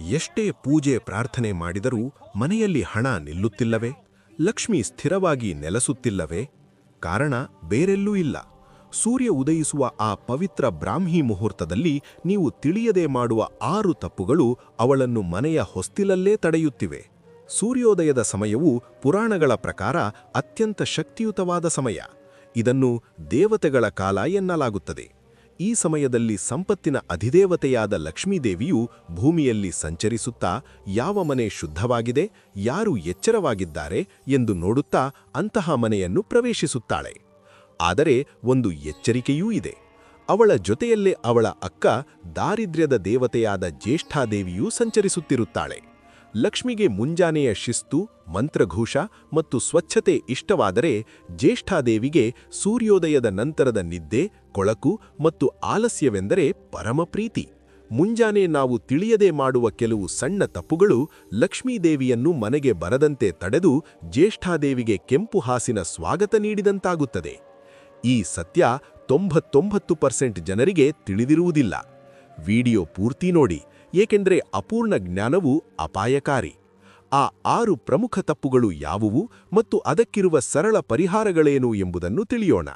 ಎಷ್ಟೇ ಪೂಜೆ ಪ್ರಾರ್ಥನೆ ಮಾಡಿದರೂ ಮನೆಯಲ್ಲಿ ಹಣ ನಿಲ್ಲುತ್ತಿಲ್ಲವೇ? ಲಕ್ಷ್ಮಿ ಸ್ಥಿರವಾಗಿ ನೆಲೆಸುತ್ತಿಲ್ಲವೇ? ಕಾರಣ ಬೇರೆಲ್ಲೂ ಇಲ್ಲ. ಸೂರ್ಯ ಉದಯಿಸುವ ಆ ಪವಿತ್ರ ಬ್ರಾಹ್ಮಿ ಮುಹೂರ್ತದಲ್ಲಿ ನೀವು ತಿಳಿಯದೆ ಮಾಡುವ ಆರು ತಪ್ಪುಗಳು ಅವಳನ್ನು ಮನೆಯ ಹೊಸ್ತಿಲಲ್ಲೇ ತಡೆಯುತ್ತಿವೆ. ಸೂರ್ಯೋದಯದ ಸಮಯವು ಪುರಾಣಗಳ ಪ್ರಕಾರ ಅತ್ಯಂತ ಶಕ್ತಿಯುತವಾದ ಸಮಯ. ಇದನ್ನು ದೇವತೆಗಳ ಕಾಲ ಎನ್ನಲಾಗುತ್ತದೆ. ಈ ಸಮಯದಲ್ಲಿ ಸಂಪತ್ತಿನ ಅಧಿದೇವತೆಯಾದ ಲಕ್ಷ್ಮೀದೇವಿಯು ಭೂಮಿಯಲ್ಲಿ ಸಂಚರಿಸುತ್ತಾ ಯಾವ ಮನೆ ಶುದ್ಧವಾಗಿದೆ, ಯಾರು ಎಚ್ಚರವಾಗಿದ್ದಾರೆ ಎಂದು ನೋಡುತ್ತಾ ಅಂತಹ ಮನೆಯನ್ನು ಪ್ರವೇಶಿಸುತ್ತಾಳೆ. ಆದರೆ ಒಂದು ಎಚ್ಚರಿಕೆಯೂ ಇದೆ. ಅವಳ ಜೊತೆಯಲ್ಲೇ ಅವಳ ಅಕ್ಕ ದಾರಿದ್ರ್ಯದ ದೇವತೆಯಾದ ಜ್ಯೇಷ್ಠಾದೇವಿಯೂ ಸಂಚರಿಸುತ್ತಿರುತ್ತಾಳೆ. ಲಕ್ಷ್ಮಿಗೆ ಮುಂಜಾನೆಯ ಶಿಸ್ತು, ಮಂತ್ರಘೋಷ ಮತ್ತು ಸ್ವಚ್ಛತೆ ಇಷ್ಟವಾದರೆ ಜ್ಯೇಷ್ಠಾದೇವಿಗೆ ಸೂರ್ಯೋದಯದ ನಂತರದ ನಿದ್ದೆ, ಕೊಳಕು ಮತ್ತು ಆಲಸ್ಯವೆಂದರೆ ಪರಮಪ್ರೀತಿ. ಮುಂಜಾನೆ ನಾವು ತಿಳಿಯದೆ ಮಾಡುವ ಕೆಲವು ಸಣ್ಣ ತಪ್ಪುಗಳು ಲಕ್ಷ್ಮೀದೇವಿಯನ್ನು ಮನೆಗೆ ಬರದಂತೆ ತಡೆದು ಜ್ಯೇಷ್ಠಾದೇವಿಗೆ ಕೆಂಪು ಹಾಸಿನ ಸ್ವಾಗತ ನೀಡಿದಂತಾಗುತ್ತದೆ. ಈ ಸತ್ಯ ತೊಂಬತ್ತೊಂಬತ್ತು ಪರ್ಸೆಂಟ್ ಜನರಿಗೆ ತಿಳಿದಿರುವುದಿಲ್ಲ. ವಿಡಿಯೋ ಪೂರ್ತಿ ನೋಡಿ. ಏಕೆಂದರೆ ಅಪೂರ್ಣ ಜ್ಞಾನವು ಅಪಾಯಕಾರಿ. ಆ ಆರು ಪ್ರಮುಖ ತಪ್ಪುಗಳು ಯಾವುವು ಮತ್ತು ಅದಕ್ಕಿರುವ ಸರಳ ಪರಿಹಾರಗಳೇನು ಎಂಬುದನ್ನು ತಿಳಿಯೋಣ.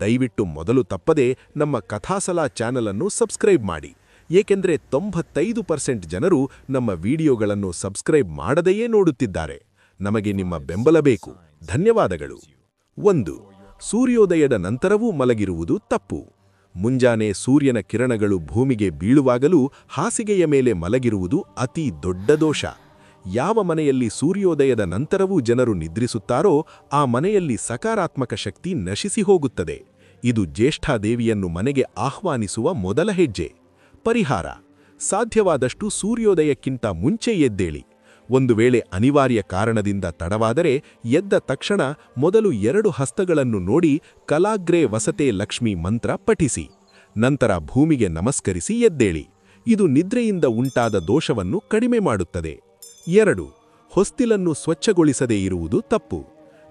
ದಯವಿಟ್ಟು ಮೊದಲು ತಪ್ಪದೆ ನಮ್ಮ ಕಥಾಸಲಾ ಚಾನಲ್ ಅನ್ನು ಸಬ್ಸ್ಕ್ರೈಬ್ ಮಾಡಿ. ಏಕೆಂದರೆ ತೊಂಬತ್ತೈದು ಪರ್ಸೆಂಟ್ ಜನರು ನಮ್ಮ ವಿಡಿಯೋಗಳನ್ನು ಸಬ್ಸ್ಕ್ರೈಬ್ ಮಾಡದೆಯೇ ನೋಡುತ್ತಿದ್ದಾರೆ. ನಮಗೆ ನಿಮ್ಮ ಬೆಂಬಲ ಬೇಕು. ಧನ್ಯವಾದಗಳು. ಒಂದು. ಸೂರ್ಯೋದಯದ ನಂತರವೂ ಮಲಗಿರುವುದು ತಪ್ಪು. ಮುಂಜಾನೆ ಸೂರ್ಯನ ಕಿರಣಗಳು ಭೂಮಿಗೆ ಬೀಳುವಾಗಲೂ ಹಾಸಿಗೆಯ ಮೇಲೆ ಮಲಗಿರುವುದು ಅತಿ ದೊಡ್ಡ ದೋಷ. ಯಾವ ಮನೆಯಲ್ಲಿ ಸೂರ್ಯೋದಯದ ನಂತರವೂ ಜನರು ನಿದ್ರಿಸುತ್ತಾರೋ ಆ ಮನೆಯಲ್ಲಿ ಸಕಾರಾತ್ಮಕ ಶಕ್ತಿ ನಶಿಸಿ ಹೋಗುತ್ತದೆ. ಇದು ಜ್ಯೇಷ್ಠಾದೇವಿಯನ್ನು ಮನೆಗೆ ಆಹ್ವಾನಿಸುವ ಮೊದಲ ಹೆಜ್ಜೆ. ಪರಿಹಾರ. ಸಾಧ್ಯವಾದಷ್ಟು ಸೂರ್ಯೋದಯಕ್ಕಿಂತ ಮುಂಚೆ ಎದ್ದೇಳಿ. ಒಂದು ವೇಳೆ ಅನಿವಾರ್ಯ ಕಾರಣದಿಂದ ತಡವಾದರೆ ಎದ್ದ ತಕ್ಷಣ ಮೊದಲು ಎರಡು ಹಸ್ತಗಳನ್ನು ನೋಡಿ ಕಲಾಗ್ರೆ ವಸತೆ ಲಕ್ಷ್ಮಿ ಮಂತ್ರ ಪಠಿಸಿ. ನಂತರ ಭೂಮಿಗೆ ನಮಸ್ಕರಿಸಿ ಎದ್ದೇಳಿ. ಇದು ನಿದ್ರೆಯಿಂದ ಉಂಟಾದ ದೋಷವನ್ನು ಕಡಿಮೆ ಮಾಡುತ್ತದೆ. ಎರಡು. ಹೊಸ್ತಿಲನ್ನು ಸ್ವಚ್ಛಗೊಳಿಸದೇ ಇರುವುದು ತಪ್ಪು.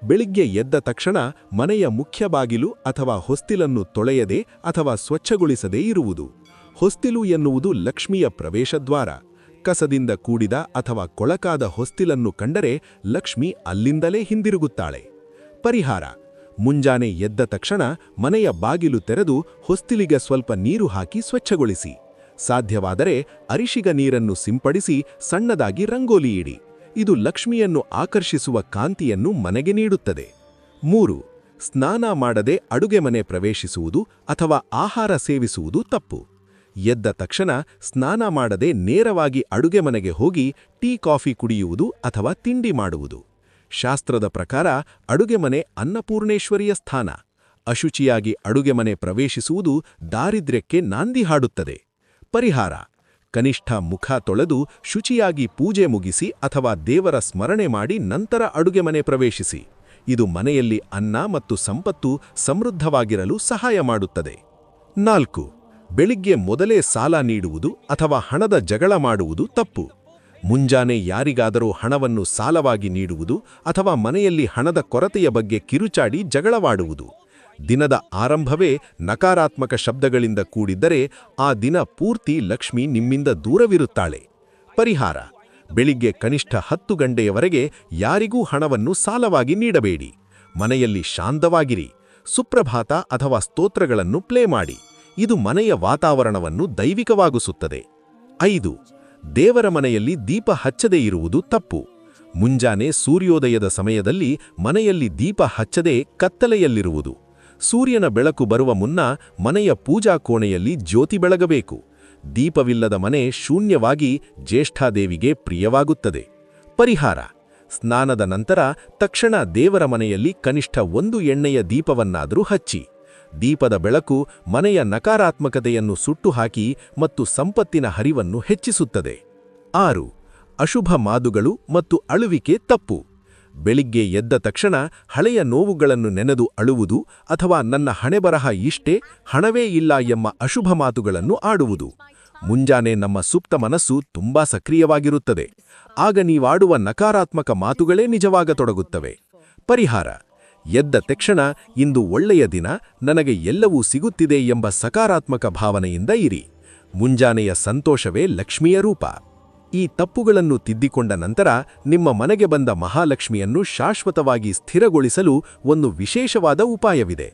ಬೆಳಿಗ್ಗೆ ಎದ್ದ ತಕ್ಷಣ ಮನೆಯ ಮುಖ್ಯ ಬಾಗಿಲು ಅಥವಾ ಹೊಸ್ತಿಲನ್ನು ತೊಳೆಯದೆ ಅಥವಾ ಸ್ವಚ್ಛಗೊಳಿಸದೇ ಇರುವುದು. ಹೊಸ್ತಿಲು ಎನ್ನುವುದು ಲಕ್ಷ್ಮಿಯ ಪ್ರವೇಶದ್ವಾರ. ಕಸದಿಂದ ಕೂಡಿದ ಅಥವಾ ಕೊಳಕಾದ ಹೊಸ್ತಿಲನ್ನು ಕಂಡರೆ ಲಕ್ಷ್ಮಿ ಅಲ್ಲಿಂದಲೇ ಹಿಂದಿರುಗುತ್ತಾಳೆ. ಪರಿಹಾರ. ಮುಂಜಾನೆ ಎದ್ದ ತಕ್ಷಣ ಮನೆಯ ಬಾಗಿಲು ತೆರೆದು ಹೊಸ್ತಿಲಿಗೆ ಸ್ವಲ್ಪ ನೀರು ಹಾಕಿ ಸ್ವಚ್ಛಗೊಳಿಸಿ. ಸಾಧ್ಯವಾದರೆ ಅರಿಶಿಗ ನೀರನ್ನು ಸಿಂಪಡಿಸಿ ಸಣ್ಣದಾಗಿ ರಂಗೋಲಿ ಇಡಿ. ಇದು ಲಕ್ಷ್ಮಿಯನ್ನು ಆಕರ್ಷಿಸುವ ಕಾಂತಿಯನ್ನು ಮನೆಗೆ ನೀಡುತ್ತದೆ. ಮೂರು. ಸ್ನಾನ ಮಾಡದೆ ಅಡುಗೆ ಮನೆ ಪ್ರವೇಶಿಸುವುದು ಅಥವಾ ಆಹಾರ ಸೇವಿಸುವುದು ತಪ್ಪು. ಎದ್ದ ತಕ್ಷಣ ಸ್ನಾನ ಮಾಡದೆ ನೇರವಾಗಿ ಅಡುಗೆ ಮನೆಗೆ ಹೋಗಿ ಟೀ ಕಾಫಿ ಕುಡಿಯುವುದು ಅಥವಾ ತಿಂಡಿ ಮಾಡುವುದು. ಶಾಸ್ತ್ರದ ಪ್ರಕಾರ ಅಡುಗೆ ಮನೆ ಅನ್ನಪೂರ್ಣೇಶ್ವರಿಯ ಸ್ಥಾನ. ಅಶುಚಿಯಾಗಿ ಅಡುಗೆ ಮನೆ ಪ್ರವೇಶಿಸುವುದು ದಾರಿದ್ರ್ಯಕ್ಕೆ ನಾಂದಿ ಹಾಡುತ್ತದೆ. ಪರಿಹಾರ. ಕನಿಷ್ಠ ಮುಖ ತೊಳೆದು ಶುಚಿಯಾಗಿ ಪೂಜೆ ಮುಗಿಸಿ ಅಥವಾ ದೇವರ ಸ್ಮರಣೆ ಮಾಡಿ ನಂತರ ಅಡುಗೆ ಮನೆ ಪ್ರವೇಶಿಸಿ. ಇದು ಮನೆಯಲ್ಲಿ ಅನ್ನ ಮತ್ತು ಸಂಪತ್ತು ಸಮೃದ್ಧವಾಗಿರಲು ಸಹಾಯ ಮಾಡುತ್ತದೆ. ನಾಲ್ಕು. ಬೆಳಿಗ್ಗೆ ಮೊದಲೇ ಸಾಲ ನೀಡುವುದು ಅಥವಾ ಹಣದ ಜಗಳ ಮಾಡುವುದು ತಪ್ಪು. ಮುಂಜಾನೆ ಯಾರಿಗಾದರೂ ಹಣವನ್ನು ಸಾಲವಾಗಿ ನೀಡುವುದು ಅಥವಾ ಮನೆಯಲ್ಲಿ ಹಣದ ಕೊರತೆಯ ಬಗ್ಗೆ ಕಿರುಚಾಡಿ ಜಗಳವಾಡುವುದು. ದಿನದ ಆರಂಭವೇ ನಕಾರಾತ್ಮಕ ಶಬ್ದಗಳಿಂದ ಕೂಡಿದ್ದರೆ ಆ ದಿನ ಪೂರ್ತಿ ಲಕ್ಷ್ಮಿ ನಿಮ್ಮಿಂದ ದೂರವಿರುತ್ತಾಳೆ. ಪರಿಹಾರ. ಬೆಳಿಗ್ಗೆ ಕನಿಷ್ಠ ಹತ್ತು ಗಂಟೆಯವರೆಗೆ ಯಾರಿಗೂ ಹಣವನ್ನು ಸಾಲವಾಗಿ ನೀಡಬೇಡಿ. ಮನೆಯಲ್ಲಿ ಶಾಂತವಾಗಿರಿ. ಸುಪ್ರಭಾತ ಅಥವಾ ಸ್ತೋತ್ರಗಳನ್ನು ಪ್ಲೇ ಮಾಡಿ. ಇದು ಮನೆಯ ವಾತಾವರಣವನ್ನು ದೈವಿಕವಾಗಿಸುತ್ತದೆ. ಐದು, ದೇವರ ಮನೆಯಲ್ಲಿ ದೀಪ ಹಚ್ಚದೇ ಇರುವುದು ತಪ್ಪು. ಮುಂಜಾನೆ ಸೂರ್ಯೋದಯದ ಸಮಯದಲ್ಲಿ ಮನೆಯಲ್ಲಿ ದೀಪ ಹಚ್ಚದೆ ಕತ್ತಲೆಯಲ್ಲಿರುವುದು. ಸೂರ್ಯನ ಬೆಳಕು ಬರುವ ಮುನ್ನ ಮನೆಯ ಪೂಜಾ ಕೋಣೆಯಲ್ಲಿ ಜ್ಯೋತಿ ಬೆಳಗಬೇಕು. ದೀಪವಿಲ್ಲದ ಮನೆ ಶೂನ್ಯವಾಗಿ ಜ್ಯೇಷ್ಠಾದೇವಿಗೆ ಪ್ರಿಯವಾಗುತ್ತದೆ. ಪರಿಹಾರ, ಸ್ನಾನದ ನಂತರ ತಕ್ಷಣ ದೇವರ ಮನೆಯಲ್ಲಿ ಕನಿಷ್ಠ ಒಂದು ಎಣ್ಣೆಯ ದೀಪವನ್ನಾದರೂ ಹಚ್ಚಿ. ದೀಪದ ಬೆಳಕು ಮನೆಯ ನಕಾರಾತ್ಮಕತೆಯನ್ನು ಸುಟ್ಟುಹಾಕಿ ಮತ್ತು ಸಂಪತ್ತಿನ ಹರಿವನ್ನು ಹೆಚ್ಚಿಸುತ್ತದೆ. ಆರು, ಅಶುಭ ಮಾದುಗಳು ಮತ್ತು ಅಳುವಿಕೆ ತಪ್ಪು. ಬೆಳಿಗ್ಗೆ ಎದ್ದ ತಕ್ಷಣ ಹಳೆಯ ನೋವುಗಳನ್ನು ನೆನೆದು ಅಳುವುದು ಅಥವಾ ನನ್ನ ಹಣೆಬರಹ ಇಷ್ಟೇ ಹಣವೇ ಇಲ್ಲ ಎಂಬ ಅಶುಭ ಮಾತುಗಳನ್ನು ಆಡುವುದು. ಮುಂಜಾನೆ ನಮ್ಮ ಸುಪ್ತ ಮನಸ್ಸು ತುಂಬಾ ಸಕ್ರಿಯವಾಗಿರುತ್ತದೆ. ಆಗ ನೀವಾಡುವ ನಕಾರಾತ್ಮಕ ಮಾತುಗಳೇ ನಿಜವಾಗತೊಡಗುತ್ತವೆ. ಪರಿಹಾರ ಎದ್ದ ತಕ್ಷಣ ಇಂದು ಒಳ್ಳೆಯ ದಿನ ನನಗೆ ಎಲ್ಲವೂ ಸಿಗುತ್ತಿದೆ ಎಂಬ ಸಕಾರಾತ್ಮಕ ಭಾವನೆಯಿಂದ ಇರಿ. ಮುಂಜಾನೆಯ ಸಂತೋಷವೇ ಲಕ್ಷ್ಮಿಯ ರೂಪ. ಈ ತಪ್ಪುಗಳನ್ನು ತಿದ್ದಿಕೊಂಡ ನಂತರ ನಿಮ್ಮ ಮನೆಗೆ ಬಂದ ಮಹಾಲಕ್ಷ್ಮಿಯನ್ನು ಶಾಶ್ವತವಾಗಿ ಸ್ಥಿರಗೊಳಿಸಲು ಒಂದು ವಿಶೇಷವಾದ ಉಪಾಯವಿದೆ.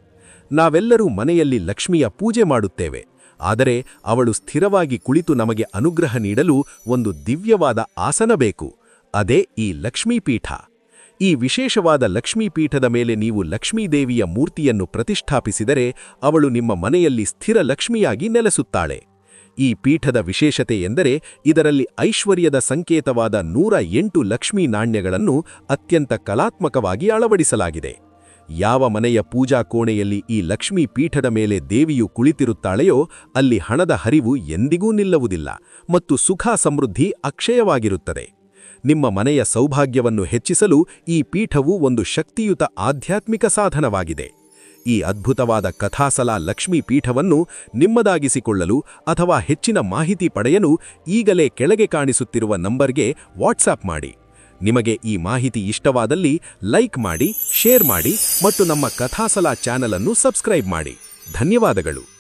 ನಾವೆಲ್ಲರೂ ಮನೆಯಲ್ಲಿ ಲಕ್ಷ್ಮಿಯ ಪೂಜೆ ಮಾಡುತ್ತೇವೆ. ಆದರೆ ಅವಳು ಸ್ಥಿರವಾಗಿ ಕುಳಿತು ನಮಗೆ ಅನುಗ್ರಹ ನೀಡಲು ಒಂದು ದಿವ್ಯವಾದ ಆಸನ ಬೇಕು. ಅದೇ ಈ ಲಕ್ಷ್ಮೀಪೀಠ. ಈ ವಿಶೇಷವಾದ ಲಕ್ಷ್ಮೀಪೀಠದ ಮೇಲೆ ನೀವು ಲಕ್ಷ್ಮೀದೇವಿಯ ಮೂರ್ತಿಯನ್ನು ಪ್ರತಿಷ್ಠಾಪಿಸಿದರೆ ಅವಳು ನಿಮ್ಮ ಮನೆಯಲ್ಲಿ ಸ್ಥಿರ ಲಕ್ಷ್ಮಿಯಾಗಿ ನೆಲೆಸುತ್ತಾಳೆ. ಈ ಪೀಠದ ವಿಶೇಷತೆ ಎಂದರೆ ಇದರಲ್ಲಿ ಐಶ್ವರ್ಯದ ಸಂಕೇತವಾದ ನೂರ ಎಂಟು ಲಕ್ಷ್ಮೀ ನಾಣ್ಯಗಳನ್ನು ಅತ್ಯಂತ ಕಲಾತ್ಮಕವಾಗಿ ಅಳವಡಿಸಲಾಗಿದೆ. ಯಾವ ಮನೆಯ ಪೂಜಾ ಕೋಣೆಯಲ್ಲಿ ಈ ಲಕ್ಷ್ಮೀ ಪೀಠದ ಮೇಲೆ ದೇವಿಯು ಕುಳಿತಿರುತ್ತಾಳೆಯೋ ಅಲ್ಲಿ ಹಣದ ಹರಿವು ಎಂದಿಗೂ ನಿಲ್ಲುವುದಿಲ್ಲ ಮತ್ತು ಸುಖ ಸಮೃದ್ಧಿ ಅಕ್ಷಯವಾಗಿರುತ್ತದೆ. ನಿಮ್ಮ ಮನೆಯ ಸೌಭಾಗ್ಯವನ್ನು ಹೆಚ್ಚಿಸಲು ಈ ಪೀಠವು ಒಂದು ಶಕ್ತಿಯುತ ಆಧ್ಯಾತ್ಮಿಕ ಸಾಧನವಾಗಿದೆ. ಈ ಅದ್ಭುತವಾದ ಕಥಾಸಲ ಲಕ್ಷ್ಮೀ ಪೀಠವನ್ನು ನಿಮ್ಮದಾಗಿಸಿಕೊಳ್ಳಲು ಅಥವಾ ಹೆಚ್ಚಿನ ಮಾಹಿತಿ ಪಡೆಯಲು ಈಗಲೇ ಕೆಳಗೆ ಕಾಣಿಸುತ್ತಿರುವ ನಂಬರ್ಗೆ ವಾಟ್ಸಾಪ್ ಮಾಡಿ. ನಿಮಗೆ ಈ ಮಾಹಿತಿ ಇಷ್ಟವಾದಲ್ಲಿ ಲೈಕ್ ಮಾಡಿ, ಶೇರ್ ಮಾಡಿ ಮತ್ತು ನಮ್ಮ ಕಥಾಸಲ ಚಾನಲನ್ನು ಸಬ್ಸ್ಕ್ರೈಬ್ ಮಾಡಿ. ಧನ್ಯವಾದಗಳು.